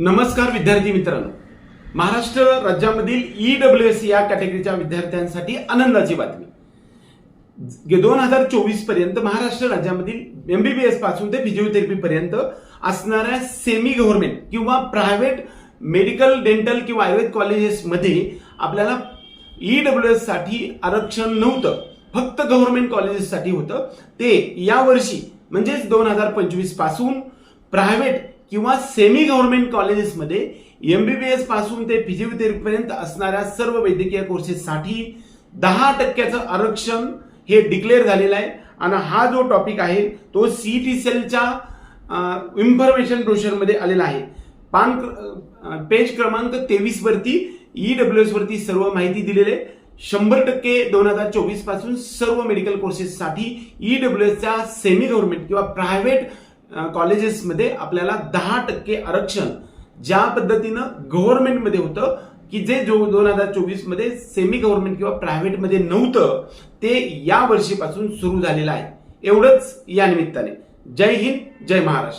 नमस्कार विद्यार्थी मित्रांनो. महाराष्ट्र राज्यामधील ई डब्ल्यू एस या कॅटेगरीच्या विद्यार्थ्यांसाठी आनंदाची बातमी. दोन हजार चोवीसपर्यंत महाराष्ट्र राज्यामधील एमबीबीएसपासून ते फिजिओथेरपी पर्यंत असणाऱ्या सेमी गव्हर्नमेंट किंवा प्रायव्हेट मेडिकल डेंटल किंवा आयुर्वेद कॉलेजेसमध्ये आपल्याला ई डब्ल्यू एससाठी आरक्षण नव्हतं. फक्त गव्हर्नमेंट कॉलेजेससाठी होतं. ते यावर्षी म्हणजेच दोन हजार पंचवीसपासून प्रायव्हेट किंवा सेमी गव्हर्नमेंट कॉलेजेसमध्ये एमबीबीएसपासून ते फिजिओथेरपीपर्यंत असणाऱ्या सर्व वैद्यकीय कोर्सेससाठी दहा टक्क्याचं आरक्षण हे डिक्लेअर झालेलं आहे. आणि हा जो टॉपिक आहे तो सीईटी सेलच्या इन्फॉर्मेशन ब्रोशरमध्ये आलेला आहे. पान क्र- पेज क्रमांक तेवीस वरती ई डब्ल्यू एस वरती सर्व माहिती दिलेली आहे. शंभर टक्के दोन हजार चोवीसपासून सर्व मेडिकल कोर्सेससाठी ई डब्ल्यू एसच्या सेमी गव्हर्नमेंट किंवा प्रायव्हेट कॉलेजेसमध्ये आपल्याला दहा टक्के आरक्षण ज्या पद्धतीनं गव्हर्नमेंटमध्ये होतं की जे जो दोन हजार चोवीसमध्ये सेमी गव्हर्नमेंट किंवा प्रायव्हेटमध्ये नव्हतं ते या वर्षीपासून सुरू झालेलं आहे. एवढंच या निमित्ताने. जय हिंद जय महाराष्ट्र.